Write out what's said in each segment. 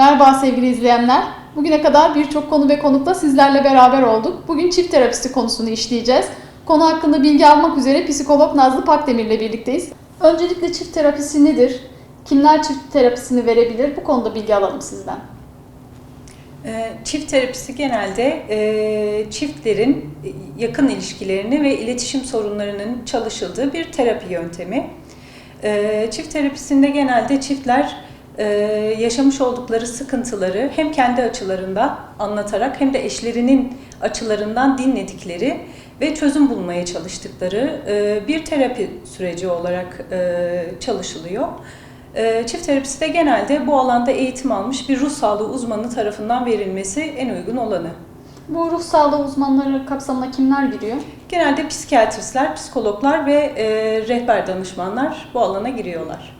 Merhaba sevgili izleyenler. Bugüne kadar birçok konu ve konukla sizlerle beraber olduk. Bugün çift terapisi konusunu işleyeceğiz. Konu hakkında bilgi almak üzere psikolog Nazlı Pakdemir ile birlikteyiz. Öncelikle çift terapisi nedir? Kimler çift terapisini verebilir? Bu konuda bilgi alalım sizden. Ee, Çift terapisi genelde e, çiftlerin yakın ilişkilerini ve iletişim sorunlarının çalışıldığı bir terapi yöntemi. Ee, Çift terapisinde genelde çiftler e, yaşamış oldukları sıkıntıları hem kendi açılarında anlatarak hem de eşlerinin açılarından dinledikleri ve çözüm bulmaya çalıştıkları e, bir terapi süreci olarak e, çalışılıyor. Ee, Çift terapisi de genelde bu alanda eğitim almış bir ruh sağlığı uzmanı tarafından verilmesi en uygun olanı. Bu ruh sağlığı uzmanları kapsamına kimler giriyor? Genelde psikiyatristler, psikologlar ve e, rehber danışmanlar bu alana giriyorlar.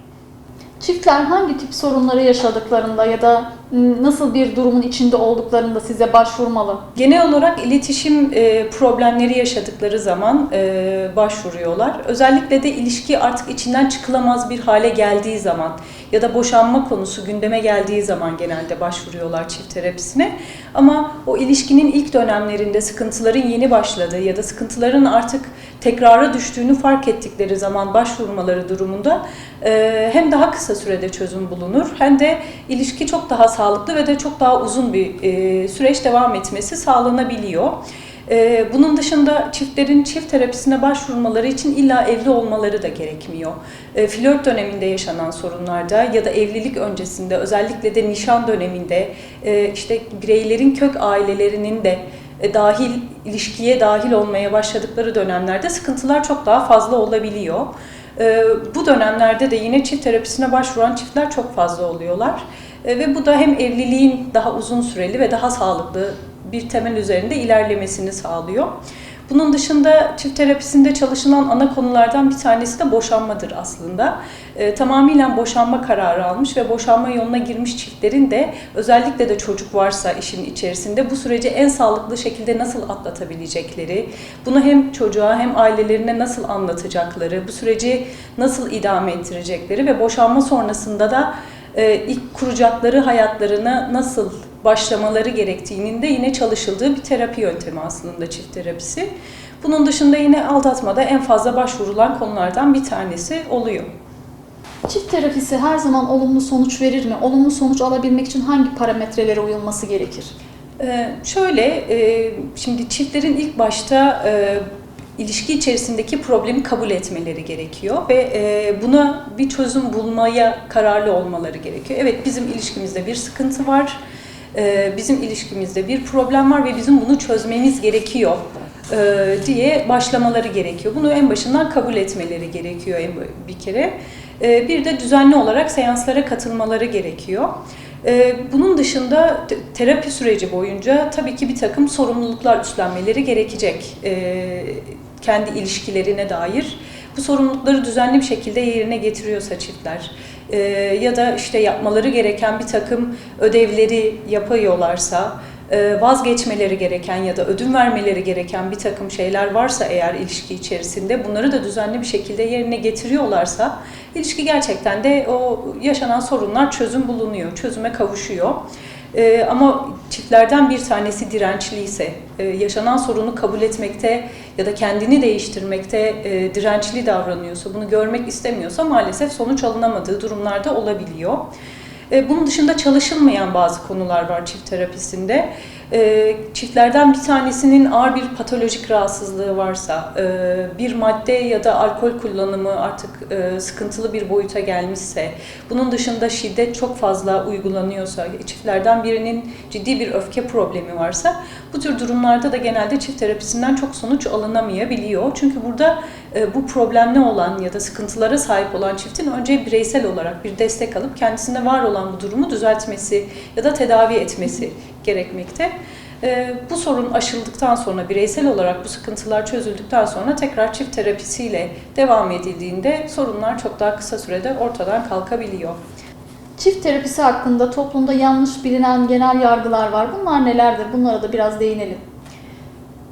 Çiftler hangi tip sorunları yaşadıklarında ya da m, nasıl bir durumun içinde olduklarında size başvurmalı? Genel olarak iletişim problemleri yaşadıkları zaman başvuruyorlar. Özellikle de ilişki artık içinden çıkılamaz bir hale geldiği zaman ya da boşanma konusu gündeme geldiği zaman genelde başvuruyorlar çift terapisine. Ama o ilişkinin ilk dönemlerinde sıkıntıların yeni başladığı ya da sıkıntıların artık tekrara düştüğünü fark ettikleri zaman başvurmaları durumunda e, hem daha kısa sürede çözüm bulunur hem de ilişki çok daha sağlıklı ve de çok daha uzun bir e, süreç devam etmesi sağlanabiliyor. E, Bunun dışında çiftlerin çift terapisine başvurmaları için illa evli olmaları da gerekmiyor. E, Flört döneminde yaşanan sorunlarda ya da evlilik öncesinde özellikle de nişan döneminde e, işte bireylerin kök ailelerinin de e, dahil ilişkiye dahil olmaya başladıkları dönemlerde sıkıntılar çok daha fazla olabiliyor. E, Bu dönemlerde de yine çift terapisine başvuran çiftler çok fazla oluyorlar. Ve bu da hem evliliğin daha uzun süreli ve daha sağlıklı bir temel üzerinde ilerlemesini sağlıyor. Bunun dışında çift terapisinde çalışılan ana konulardan bir tanesi de boşanmadır aslında. E, tamamıyla boşanma kararı almış ve boşanma yoluna girmiş çiftlerin de özellikle de çocuk varsa işin içerisinde bu süreci en sağlıklı şekilde nasıl atlatabilecekleri, bunu hem çocuğa hem ailelerine nasıl anlatacakları, bu süreci nasıl idame ettirecekleri ve boşanma sonrasında da e, ilk kuracakları hayatlarına nasıl başlamaları gerektiğinin de yine çalışıldığı bir terapi yöntemi aslında çift terapisi. Bunun dışında yine aldatmada en fazla başvurulan konulardan bir tanesi oluyor. Çift terapisi her zaman olumlu sonuç verir mi? Olumlu sonuç alabilmek için hangi parametrelere uyulması gerekir? Ee, şöyle, e, şimdi çiftlerin ilk başta e, ilişki içerisindeki problemi kabul etmeleri gerekiyor ve e, buna bir çözüm bulmaya kararlı olmaları gerekiyor. Evet bizim ilişkimizde bir sıkıntı var, e, bizim ilişkimizde bir problem var ve bizim bunu çözmemiz gerekiyor e, diye başlamaları gerekiyor. Bunu en başından kabul etmeleri gerekiyor bir kere. E, bir de düzenli olarak seanslara katılmaları gerekiyor. Ee, Bunun dışında te- terapi süreci boyunca tabii ki bir takım sorumluluklar üstlenmeleri gerekecek ee, kendi ilişkilerine dair. Bu sorumlulukları düzenli bir şekilde yerine getiriyorsa çiftler ee, ya da işte yapmaları gereken bir takım ödevleri yapıyorlarsa, e, vazgeçmeleri gereken ya da ödün vermeleri gereken bir takım şeyler varsa eğer ilişki içerisinde bunları da düzenli bir şekilde yerine getiriyorlarsa ilişki gerçekten de o yaşanan sorunlar çözüm bulunuyor, çözüme kavuşuyor. Ee, ama çiftlerden bir tanesi dirençliyse, e, yaşanan sorunu kabul etmekte ya da kendini değiştirmekte e, dirençli davranıyorsa, bunu görmek istemiyorsa maalesef sonuç alınamadığı durumlarda olabiliyor. E, Bunun dışında çalışılmayan bazı konular var çift terapisinde. E, Çiftlerden bir tanesinin ağır bir patolojik rahatsızlığı varsa, e, bir madde ya da alkol kullanımı artık e, sıkıntılı bir boyuta gelmişse, bunun dışında şiddet çok fazla uygulanıyorsa, çiftlerden birinin ciddi bir öfke problemi varsa, bu tür durumlarda da genelde çift terapisinden çok sonuç alınamayabiliyor. Çünkü burada e, bu problemli olan ya da sıkıntılara sahip olan çiftin önce bireysel olarak bir destek alıp kendisinde var olan bu durumu düzeltmesi ya da tedavi etmesi gerekmekte. E, Bu sorun aşıldıktan sonra, bireysel olarak bu sıkıntılar çözüldükten sonra tekrar çift terapisiyle devam edildiğinde sorunlar çok daha kısa sürede ortadan kalkabiliyor. Çift terapisi hakkında toplumda yanlış bilinen genel yargılar var. Bunlar nelerdir? Bunlara da biraz değinelim.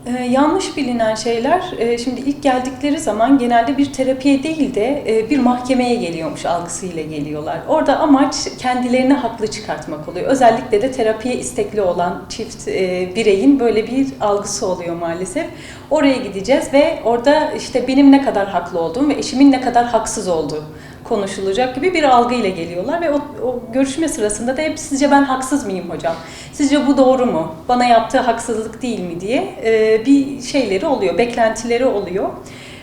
Ee, yanlış bilinen şeyler, e, şimdi ilk geldikleri zaman genelde bir terapiye değil de e, bir mahkemeye geliyormuş algısıyla geliyorlar. Orada amaç kendilerini haklı çıkartmak oluyor. Özellikle de terapiye istekli olan çift e, bireyin böyle bir algısı oluyor maalesef. Oraya gideceğiz ve orada işte benim ne kadar haklı olduğum ve eşimin ne kadar haksız olduğu konuşulacak gibi bir algıyla geliyorlar ve o, o görüşme sırasında da hep sizce ben haksız mıyım hocam? Sizce bu doğru mu? Bana yaptığı haksızlık değil mi diye e, bir şeyleri oluyor, beklentileri oluyor.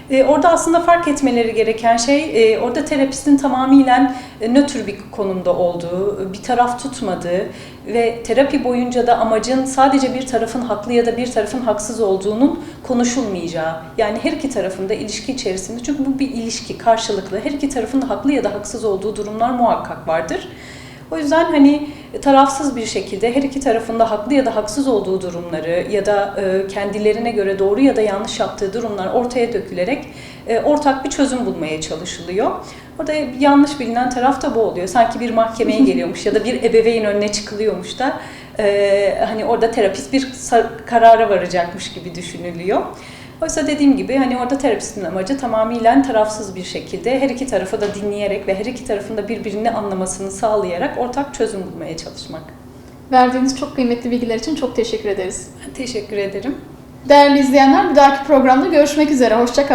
E, orada aslında fark etmeleri gereken şey e, orada terapistin tamamıyla e, nötr bir konumda olduğu, bir taraf tutmadığı ve terapi boyunca da amacın sadece bir tarafın haklı ya da bir tarafın haksız olduğunun konuşulmayacağı. Yani her iki tarafın da ilişki içerisinde çünkü bu bir ilişki karşılıklı. Her iki tarafın da haklı ya da haksız olduğu durumlar muhakkak vardır. O yüzden hani tarafsız bir şekilde her iki tarafında haklı ya da haksız olduğu durumları ya da e, kendilerine göre doğru ya da yanlış yaptığı durumlar ortaya dökülerek e, ortak bir çözüm bulmaya çalışılıyor. Orada yanlış bilinen taraf da bu oluyor. Sanki bir mahkemeye geliyormuş ya da bir ebeveyn önüne çıkılıyormuş da e, hani orada terapist bir karara varacakmış gibi düşünülüyor. Oysa dediğim gibi hani orada terapistin amacı tamamıyla tarafsız bir şekilde her iki tarafı da dinleyerek ve her iki tarafın da birbirini anlamasını sağlayarak ortak çözüm bulmaya çalışmak. Verdiğiniz çok kıymetli bilgiler için çok teşekkür ederiz. Teşekkür ederim. Değerli izleyenler bir dahaki programda görüşmek üzere. Hoşçakalın.